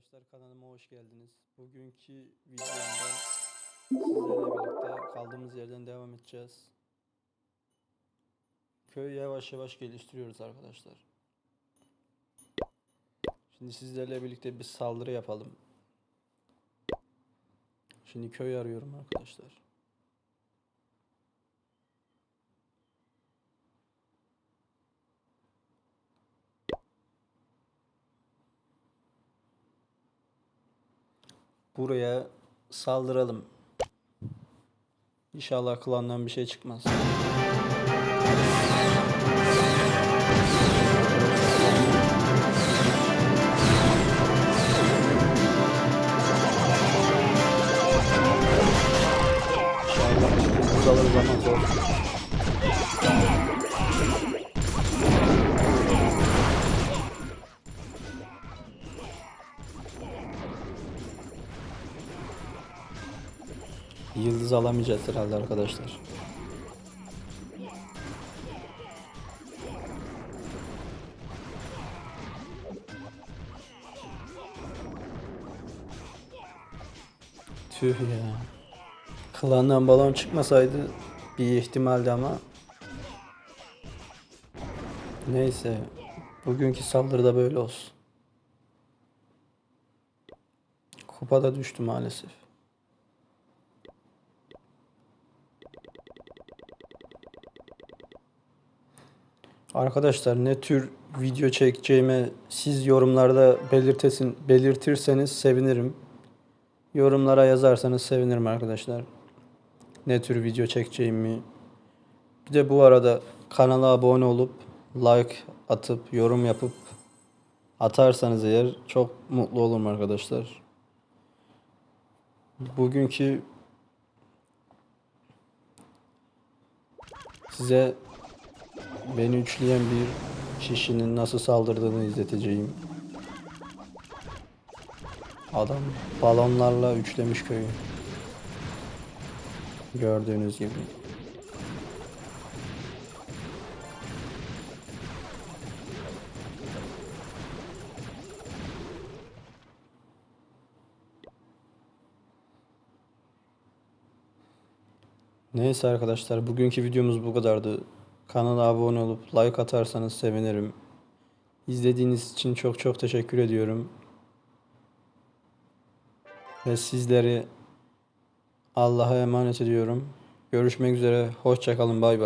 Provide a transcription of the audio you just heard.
Arkadaşlar kanalıma hoş geldiniz. Bugünkü videomda sizlerle birlikte kaldığımız yerden devam edeceğiz. Köyü yavaş yavaş geliştiriyoruz arkadaşlar. Şimdi sizlerle birlikte bir saldırı yapalım. Şimdi köy arıyorum arkadaşlar. Buraya saldıralım. İnşallah klandan bir şey çıkmaz. Alırız ama zor. Yıldız alamayacağız herhalde arkadaşlar. Tüh ya. Klandan balon çıkmasaydı bir ihtimaldi ama. Neyse. Bugünkü saldırıda böyle olsun. Kupada düştü maalesef. Arkadaşlar ne tür video çekeceğimi siz yorumlarda belirtesin, belirtirseniz sevinirim. Yorumlara yazarsanız sevinirim arkadaşlar. Ne tür video çekeceğimi. Bir de bu arada kanala abone olup like atıp yorum yapıp atarsanız eğer çok mutlu olurum arkadaşlar. Bugünkü size Beni üçleyen bir kişinin nasıl saldırdığını izleteceğim. Adam balonlarla üçlemiş köyü. Gördüğünüz gibi. Neyse arkadaşlar bugünkü videomuz bu kadardı. Kanala abone olup like atarsanız sevinirim. İzlediğiniz için çok çok teşekkür ediyorum. Ve sizleri Allah'a emanet ediyorum. Görüşmek üzere. Hoşçakalın. Bay bay.